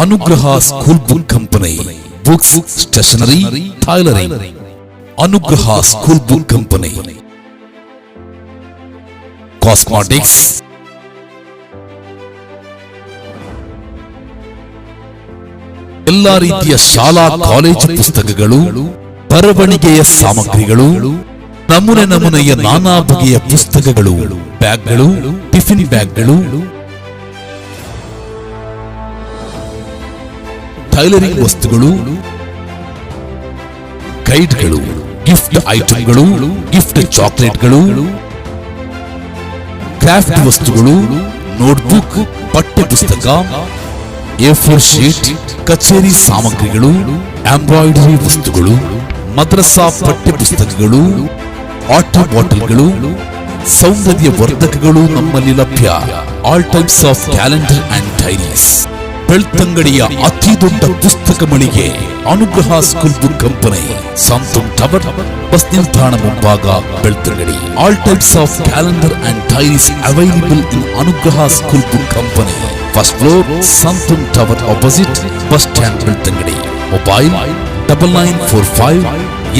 Anugraha school book company books stationery tailoring. Anugraha school book company. Cosmetics ಎಲ್ಲಾ ರೀತಿಯ ಶಾಲಾ college ಪುಸ್ತಕಗಳು ಬರವಣಿಗೆಯ ಸಾಮಗ್ರಿಗಳು ನಮೂನೆ ನಮೂನೆಯ ನಾನಾ ಬಗೆಯ ಪುಸ್ತಕಗಳು ಬ್ಯಾಗ್ಗಳು ಟಿಫಿನ್ ಬ್ಯಾಗ್ಗಳು ಟೈಲರಿಂಗ್ ವಸ್ತುಗಳು, ಗೈಡ್ಗಳು, ಗಿಫ್ಟ್ ಐಟಂಗಳು, ಗಿಫ್ಟ್ ಚಾಕ್ಲೇಟ್ಗಳು, ಕ್ರಾಫ್ಟ್ ವಸ್ತುಗಳು, ನೋಟ್ಬುಕ್ ಪಠ್ಯ ಪುಸ್ತಕ ಎ ಫೋರ್ ಶೀಟ್, ಕಚೇರಿ ಸಾಮಗ್ರಿಗಳು, ಎಂಬ್ರಾಯ್ಡರಿ ವಸ್ತುಗಳು, ಮದ್ರಸಾ ಪಠ್ಯ ಪುಸ್ತಕಗಳು ವಾಟರ್ ಬಾಟಲ್ಗಳು ಸೌಂದರ್ಯ ವರ್ಧಕಗಳು ನಮ್ಮಲ್ಲಿ ಲಭ್ಯ. All types of calendar and diaries ಬೆಳ್ತಂಗಡಿಯ ಅತಿ ದೊಡ್ಡ ಪುಸ್ತಕ ಮಳಿಗೆ Anugraha school book company Santoor tower bus ನಿಲ್ದಾಣ ಮುಂಭಾಗ Belthangady. All types of calendar and diaries available in Anugraha school book company first floor Santoor tower opposite bus stand Belthangady. Mobile double nine four five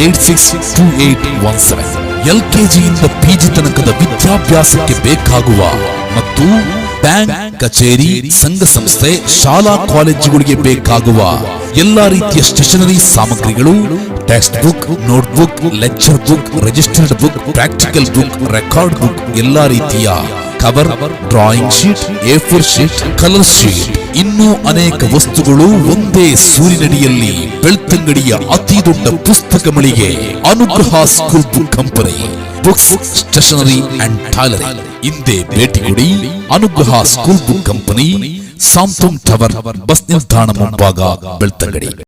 eight six two eight one seven L ಕೆಜಿಯಿಂದ PG ತನಕದ ವಿದ್ಯಾಭ್ಯಾಸಕ್ಕೆ ಬೇಕಾಗುವ ಮತ್ತು bank ಕಚೇರಿ ಸಂಘ ಸಂಸ್ಥೆ ಶಾಲಾ ಕಾಲೇಜುಗಳಿಗೆ ಬೇಕಾಗುವ ಎಲ್ಲಾ ರೀತಿಯ ಸ್ಟೇಷನರಿ ಸಾಮಗ್ರಿಗಳು text book note book lecture book registered book practical book record book ಎಲ್ಲಾ ರೀತಿಯ cover drawing sheet A four sheet colour sheet ಇನ್ನೂ ಅನೇಕ ವಸ್ತುಗಳು ಒಂದೇ ಸೂರಿನಡಿಯಲ್ಲಿ ಬೆಳ್ತಂಗಡಿಯ ಅತಿ ದೊಡ್ಡ ಪುಸ್ತಕ ಮಳಿಗೆ Anugraha school book company books stationery and tailoring ಹಿಂದೆ ಭೇಟಿ ಕೊಡಿ Anugraha school book company Santhom tower bus ನಿಲ್ದಾಣ ಮುಂಭಾಗ ಬೆಳ್ತಂಗಡಿ